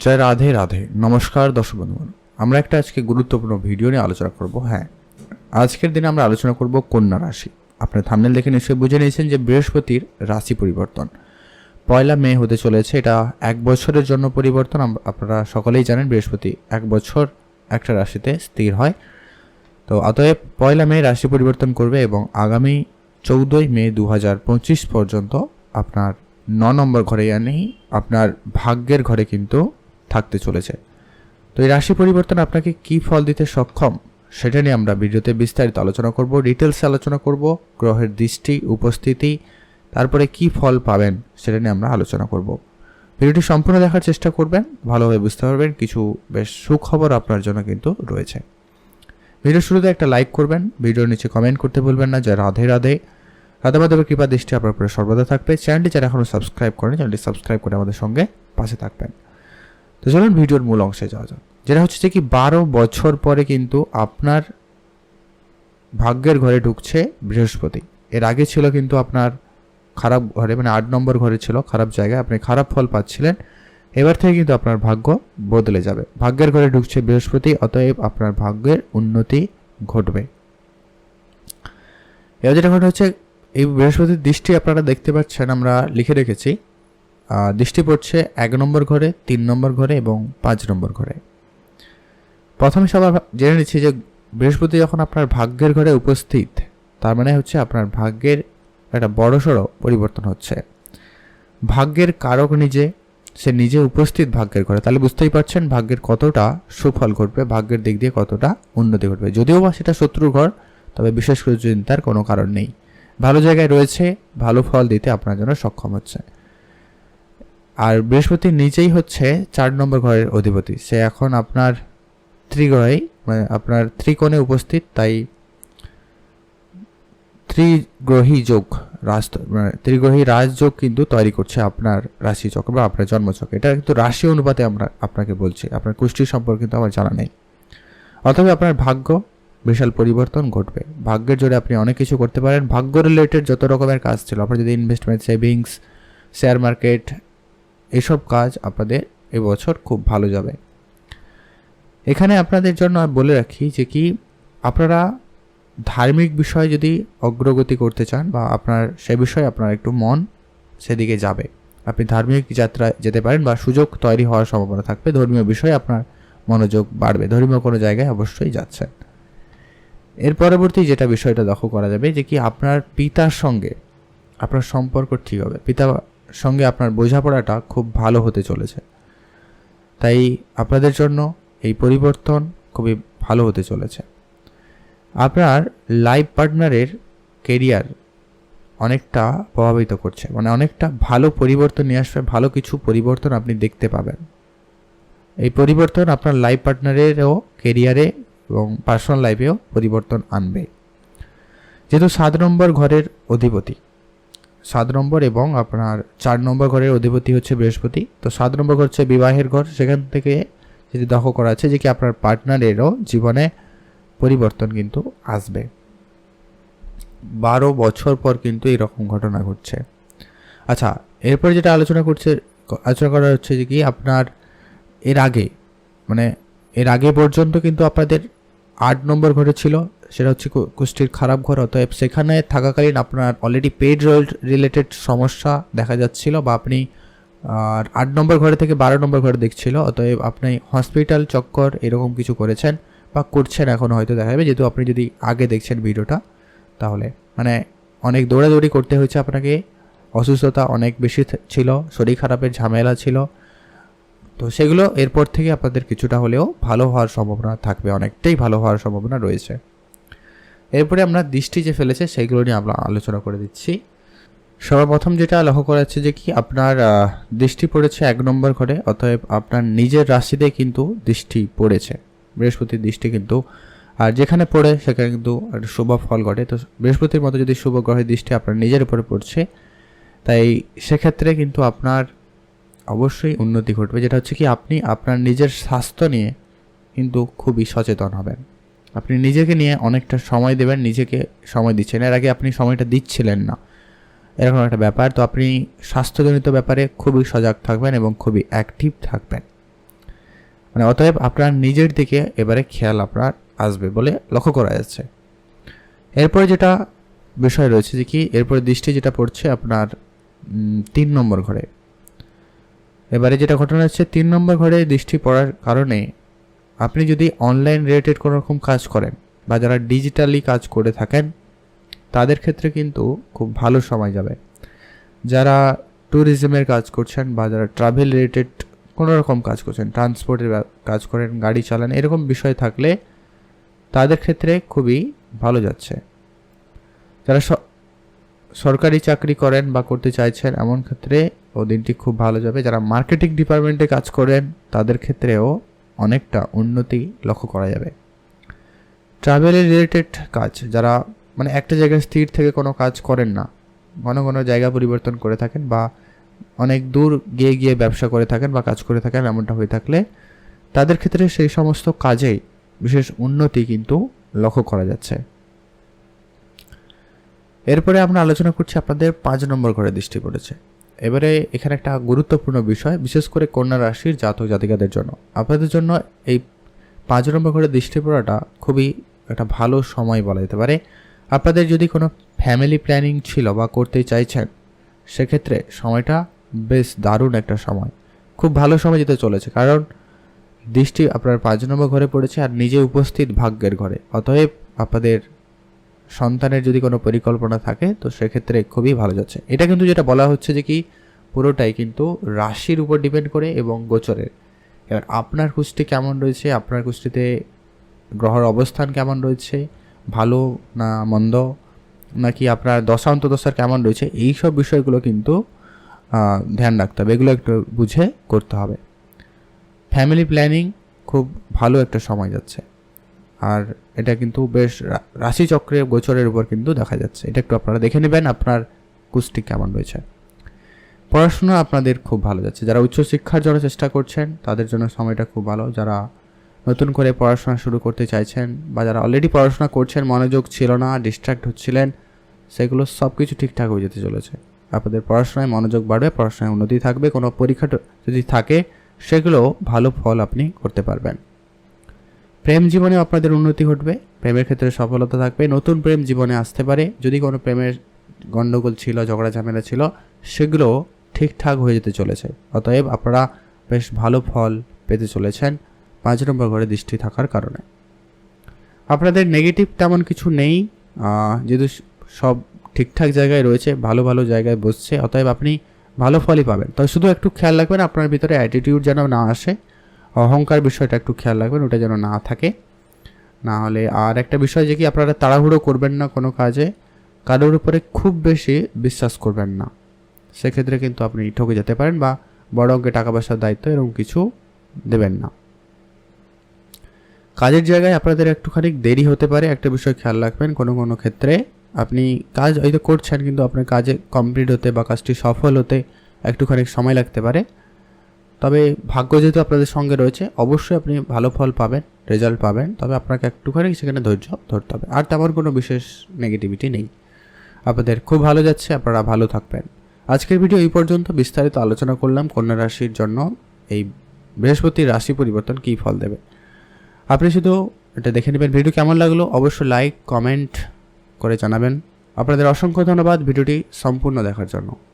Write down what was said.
জয় রাধে রাধে। নমস্কার দর্শক বন্ধুগণ। আমরা একটা আজকে গুরুত্বপূর্ণ ভিডিও নিয়ে আলোচনা করব। হ্যাঁ আজকের দিনে আমরা আলোচনা করব কন্যা রাশি। আপনার থামনেল দেখে নিশ্চয়ই বুঝে নিয়েছেন যে বৃহস্পতির রাশি পরিবর্তন। পয়লা মে হতে চলেছে, এটা এক বছরের জন্য পরিবর্তন। আপনারা সকলেই জানেন বৃহস্পতি এক বছর একটা রাশিতে স্থির হয়। তো অতএব পয়লা মে রাশি পরিবর্তন করবে এবং আগামী চৌদ্দই মে দু হাজার পঁচিশ পর্যন্ত আপনার ন নম্বর ঘরে জানি আপনার ভাগ্যের ঘরে কিন্তু থাকতে চলেছে। তো এই রাশি পরিবর্তন আপনাকে কি ফল দিতে সক্ষম সেটা নিয়ে আমরা ভিডিওতে বিস্তারিত আলোচনা করব ডিটেলসে আলোচনা করব, গ্রহের দৃষ্টি, উপস্থিতি, তারপরে কি ফল পাবেন সেটা নিয়ে আমরা আলোচনা করব। ভিডিওটি সম্পূর্ণ দেখার চেষ্টা করবেন, ভালোভাবে বুঝতে পারবেন, কিছু বেশ সুখবর আপনার জন্য কিন্তু রয়েছে। ভিডিও শুরুতে একটা লাইক করবেন, ভিডিওর নিচে কমেন্ট করতে ভুলবেন না যে রাধে রাধে। রাধা মাধবের কৃপা, দৃষ্টি আপনার উপরে সর্বদা থাকবে। চ্যানেলটি যারা এখনও সাবস্ক্রাইব করেন, চ্যানেলটি সাবস্ক্রাইব করে আমাদের সঙ্গে পাশে থাকবেন। তো চলুন ভিডিওর মূল অংশে যাওয়া যাক। যেটা হচ্ছে কি বারো বছর পরে কিন্তু আপনার ভাগ্যের ঘরে ঢুকছে বৃহস্পতি। এর আগে ছিল কিন্তু আপনার খারাপ ঘরে মানে আট নম্বর ঘরে ছিল, খারাপ জায়গায়। আপনি খারাপ ফল পাচ্ছিলেন। এবার থেকে কিন্তু আপনার ভাগ্য বদলে যাবে। ভাগ্যের ঘরে ঢুকছে বৃহস্পতি, অতএব আপনার ভাগ্যের উন্নতি ঘটবে। এবার যেটা ঘটে হচ্ছে, এই বৃহস্পতির দৃষ্টি আপনারা দেখতে পাচ্ছেন, আমরা লিখে রেখেছি। দৃষ্টি পড়ছে এক নম্বর ঘরে, তিন নম্বর ঘরে এবং পাঁচ নম্বর ঘরে। প্রথমে সবার জেনে নিচ্ছি যে বৃহস্পতি যখন আপনার ভাগ্যের ঘরে উপস্থিত, তার মানে হচ্ছে আপনার ভাগ্যের একটা বড়সড় পরিবর্তন হচ্ছে। ভাগ্যের কারক নিজে, সে নিজে উপস্থিত ভাগ্যের ঘরে। তাহলে বুঝতেই পারছেন ভাগ্যের কতটা সুফল ঘটবে, ভাগ্যের দিক দিয়ে কতটা উন্নতি ঘটবে। যদিও বা সেটা শত্রুর ঘর, তবে বিশেষ করে চিন্তার কোনো কারণ নেই। ভালো জায়গায় রয়েছে, ভালো ফল দিতে আপনার জন্য সক্ষম হচ্ছে। আর বৃহস্পতি নিজেই হচ্ছে চার নম্বর ঘরের অধিপতি। সে এখন আপনার ত্রিগ্রহে মানে আপনার ত্রিকোণে উপস্থিত, তাই ত্রিগ্রহী যোগ রাজ মানে ত্রিগ্রহী রাজযোগ কিন্তু তৈরি করছে আপনার রাশি চক্র বা আপনার জন্মচক্র এটা কিন্তু রাশি অনুপাতে আমরা আপনাকে বলছি, আপনার কুষ্টি সম্পর্কে কিন্তু আমার জানা নেই। অথবা আপনার ভাগ্য, বিশাল পরিবর্তন ঘটবে। ভাগ্যের জোরে আপনি অনেক কিছু করতে পারেন। ভাগ্য রিলেটেড যত রকমের কাজ ছিল, আপনার যদি ইনভেস্টমেন্ট সেভিংস শেয়ার মার্কেট এসব কাজ আপনাদের এবছর খুব ভালো যাবে। এখানে আপনাদের জন্য বলে রাখি যে কি, আপনারা ধার্মিক বিষয়ে যদি অগ্রগতি করতে চান বা আপনার সে বিষয়ে আপনার একটু মন সেদিকে যাবে, আপনি ধার্মিক যাত্রায় যেতে পারেন বা সুযোগ তৈরি হওয়ার সম্ভাবনা থাকবে, ধর্মীয় বিষয়ে আপনার মনোযোগ বাড়বে, ধর্মীয় কোনো জায়গায় অবশ্যই যাচ্ছেন। এর পরবর্তী যেটা বিষয়টা লক্ষ্য করা যাবে যে কি, আপনার পিতার সঙ্গে আপনার সম্পর্ক ঠিক হবে পিতার সঙ্গে আপনার বোঝাপড়াটা খুব ভালো হতে চলেছে। তাই আপনাদের জন্য এই পরিবর্তন খুবই ভালো হতে চলেছে। আপনার লাইফ পার্টনারের কেরিয়ার অনেকটা প্রভাবিত করছে। মানে অনেকটা ভালো পরিবর্তন নিয়ে আসবে, ভালো কিছু পরিবর্তন আপনি দেখতে পাবেন। এই পরিবর্তন আপনার লাইফ পার্টনারেরও কেরিয়ারে এবং পার্সোনাল লাইফেও পরিবর্তন আনবে। যেহেতু সাত নম্বর ঘরের অধিপতি সাত নম্বর এবং আপনার চার নম্বর ঘরের অধিপতি হচ্ছে বৃহস্পতি। তো সাত নম্বর ঘর হচ্ছে বিবাহের ঘর। সেখান থেকে যদি দক্ষ করা আছে যে কি আপনার পার্টনারেরও জীবনে পরিবর্তন কিন্তু আসবে। বারো বছর পর কিন্তু এরকম ঘটনা ঘটছে। আচ্ছা এরপর যেটা আলোচনা করছে, আলোচনা করা হচ্ছে যে কি আপনার এর আগে মানে এর আগে পর্যন্ত কিন্তু আপনাদের আট নম্বর ঘরে ছিল সেটা হচ্ছে কুষ্টির খারাপ ঘর। অতএব সেখানে থাকাকালীন আপনার অলরেডি পেড রিলেটেড সমস্যা দেখা যাচ্ছিল বা আপনি, আর আট নম্বর ঘরে থেকে বারো নম্বর ঘরে দেখছিল। অতএব আপনি হসপিটাল চক্কর এরকম কিছু করেছেন বা করছেন এখন হয়তো দেখা যাবে। যেহেতু আপনি যদি আগে দেখছেন ভিডিওটা, তাহলে মানে অনেক দৌড়াদৌড়ি করতে হয়েছে আপনাকে। অসুস্থতা অনেক বেশি ছিল, শরীর খারাপের ঝামেলা ছিল। তো সেগুলো এরপর থেকে আপনাদের কিছুটা হলেও ভালো হওয়ার সম্ভাবনা থাকবে, অনেকটাই ভালো হওয়ার সম্ভাবনা রয়েছে। এরপরে আমরা দৃষ্টি যে ফেলেছে সেইগুলো নিয়ে আমরা আলোচনা করে দিচ্ছি। সর্বপ্রথম যেটা লক্ষ্য করা যাচ্ছে যে কি আপনার দৃষ্টি পড়েছে এক নম্বর ঘরে, অতএব আপনার নিজের রাশিতে কিন্তু দৃষ্টি পড়েছে। বৃহস্পতির দৃষ্টি কিন্তু, আর যেখানে পড়ে সেখানে কিন্তু একটা শুভ ফল ঘটে। তো বৃহস্পতির মতো যদি শুভ গ্রহের দৃষ্টি আপনার নিজের উপরে পড়ছে, তাই সেক্ষেত্রে কিন্তু আপনার অবশ্যই উন্নতি ঘটবে। যেটা হচ্ছে কি, আপনি আপনার নিজের স্বাস্থ্য নিয়ে কিন্তু খুবই সচেতন হবেন। আপনি নিজেকে নিয়ে অনেকটা সময় দেবেন, নিজেকে সময় দিচ্ছেন। এর আগে আপনি সময়টা দিচ্ছিলেন না। এরকম একটা ব্যাপার। তো আপনি স্বাস্থ্যজনিত ব্যাপারে খুবই সজাগ থাকবেন এবং খুবই অ্যাক্টিভ থাকবেন। মানে অতএব আপনার নিজের দিকে এবারে খেয়াল আপনার আসবে বলে লক্ষ্য করা যাচ্ছে। এরপরে যেটা বিষয় রয়েছে যে কি, এরপরে দৃষ্টি যেটা পড়ছে আপনার তিন নম্বর ঘরে। এবারে যেটা ঘটনা হচ্ছে, তিন নম্বর ঘরে দৃষ্টি পড়ার কারণে আপনি যদি অনলাইন রিলেটেড কোনো রকম কাজ করেন বা যারা ডিজিটালি কাজ করে থাকেন, তাদের ক্ষেত্রে কিন্তু খুব ভালো সময় যাবে। যারা ট্যুরিজমের কাজ করছেন বা যারা ট্রাভেল রিলেটেড কোনো রকম কাজ করছেন ট্রান্সপোর্টের কাজ করেন, গাড়ি চালান, এরকম বিষয় থাকলে তাদের ক্ষেত্রে খুবই ভালো যাচ্ছে। যারা সরকারি চাকরি করেন বা করতে চাইছেন, এমন ক্ষেত্রে ও দিনটি খুব ভালো যাবে। যারা মার্কেটিং ডিপার্টমেন্টে কাজ করেন, তাদের ক্ষেত্রেও অনেকটা উন্নতি লক্ষ্য করা যাবে। ট্রাভেলের রিলেটেড কাজ, যারা মানে একটা জায়গায় স্থির থেকে কোনো কাজ করেন না, ঘন ঘন জায়গা পরিবর্তন করে থাকেন বা অনেক দূর গিয়ে গিয়ে ব্যবসা করে থাকেন বা কাজ করে থাকেন এমনটা হয়ে থাকলে, তাদের ক্ষেত্রে সেই সমস্ত কাজেই বিশেষ উন্নতি কিন্তু লক্ষ্য করা যাচ্ছে। এরপরে আমরা আলোচনা করছি আপনাদের পাঁচ নম্বর ঘরে দৃষ্টি পড়েছে। এবারে এখানে একটা গুরুত্বপূর্ণ বিষয়, বিশেষ করে কন্যা রাশির জাতক জাতিকাদের জন্য। আপনাদের জন্য এই পাঁচ নম্বর ঘরে দৃষ্টি পড়াটা খুবই একটা ভালো সময় বলা যেতে পারে। আপনাদের যদি কোনো ফ্যামিলি প্ল্যানিং ছিল বা করতে চাইছেন, সেক্ষেত্রে সময়টা বেশ দারুণ একটা সময়। খুব ভালো সময় যেতে চলেছে, কারণ দৃষ্টি আপনার পাঁচ নম্বর ঘরে পড়েছে আর নিজে উপস্থিত ভাগ্যের ঘরে। অতএব আপনাদের সন্তানের যদি কোনো পরিকল্পনা থাকে, তো সেক্ষেত্রে খুবই ভালো যাচ্ছে। এটা কিন্তু যেটা বলা হচ্ছে যে কি, পুরোটাই কিন্তু রাশির উপর ডিপেন্ড করে এবং গোচরের। এবার আপনার কুষ্টি কেমন রয়েছে, আপনার কুষ্টিতে গ্রহের অবস্থান কেমন রয়েছে, ভালো না মন্দ, নাকি আপনার দশান্ত দশার কেমন রয়েছে, এই সব বিষয়গুলো কিন্তু ধ্যান রাখতে হবে। এগুলো একটু বুঝে করতে হবে। ফ্যামিলি প্ল্যানিং খুব ভালো একটা সময় যাচ্ছে। আর এটা কিন্তু বেশ রাশিচক্রে গোচরের উপর কিন্তু দেখা যাচ্ছে। এটা একটু আপনারা দেখে নেবেন আপনার কুষ্টি কেমন রয়েছে। পড়াশোনা আপনাদের খুব ভালো যাচ্ছে। যারা উচ্চশিক্ষার জন্য চেষ্টা করছেন, তাদের জন্য সময়টা খুব ভালো। যারা নতুন করে পড়াশোনা শুরু করতে চাইছেন বা যারা অলরেডি পড়াশোনা করছেন, মনোযোগ ছিল না ডিস্ট্র্যাক্ট হচ্ছিলেন, সেগুলো সব কিছু ঠিকঠাক হয়ে যেতে চলেছে। আপনাদের পড়াশোনায় মনোযোগ বাড়বে, পড়াশোনায় উন্নতি থাকবে, কোনো পরীক্ষা যদি থাকে, সেগুলো ভালো ফল আপনি করতে পারবেন। প্রেম জীবনে আপনাদের উন্নতি ঘটবে, প্রেমের ক্ষেত্রে সফলতা থাকবে, নতুন প্রেম জীবনে আসতে পারে, যদি কোনো প্রেমের গণ্ডগোল ছিল, ঝগড়া ঝামেলা ছিল, সেগুলো ঠিকঠাক হয়ে যেতে চলেছে। অতএব আপনারা বেশ ভালো ফল পেতে চলেছেন পাঁচ নম্বর ঘরে দৃষ্টি থাকার কারণে। আপনাদের নেগেটিভ তেমন কিছু নেই যেহেতু সব ঠিকঠাক জায়গায় রয়েছে, ভালো ভালো জায়গায় বসছে, অতএব আপনি ভালো ফলই পাবেন। তবে শুধু একটু খেয়াল রাখবেন, আপনার ভিতরে অ্যাটিটিউড যেন না আসে। অহংকার বিষয়টা একটু খেয়াল রাখবেন, ওটা যেন না থাকে। না হলে আর একটা বিষয় যে কি, আপনারা তাড়াহুড়ো করবেন না কোনো কাজে, কারোর উপরে খুব বেশি বিশ্বাস করবেন না। সেক্ষেত্রে কিন্তু আপনি ঠকে যেতে পারেন বা বড় অঙ্কে টাকা পয়সার দায়িত্ব এরকম কিছু দেবেন না। কাজের জায়গায় আপনাদের একটুখানি দেরি হতে পারে, একটা বিষয় খেয়াল রাখবেন, কোনো কোনো ক্ষেত্রে আপনি কাজ হয়তো করছেন কিন্তু আপনার কাজে কমপ্লিট হতে বা কাজটি সফল হতে একটুখানি সময় লাগতে পারে। তবে ভাগ্য যেহেতু আপনাদের সঙ্গে রয়েছে, অবশ্যই আপনি ভালো ফল পাবেন রেজাল্ট পাবেন। তবে আপনাকে একটুখানি সেখানে ধৈর্য ধরতে হবে। আর তেমন কোনো বিশেষ নেগেটিভিটি নেই। আপনাদের খুব ভালো যাচ্ছে, আপনারা ভালো থাকবেন। আজকের ভিডিও এই পর্যন্ত। বিস্তারিত আলোচনা করলাম কন্যা রাশির জন্য। এই বৃহস্পতির রাশি পরিবর্তন কী ফল দেবে? আপনি শুধু এটা দেখে নেবেন। ভিডিও কেমন লাগল? অবশ্যই লাইক কমেন্ট করে জানাবেন। আপনাদের অসংখ্য ধন্যবাদ ভিডিওটি সম্পূর্ণ দেখার জন্য।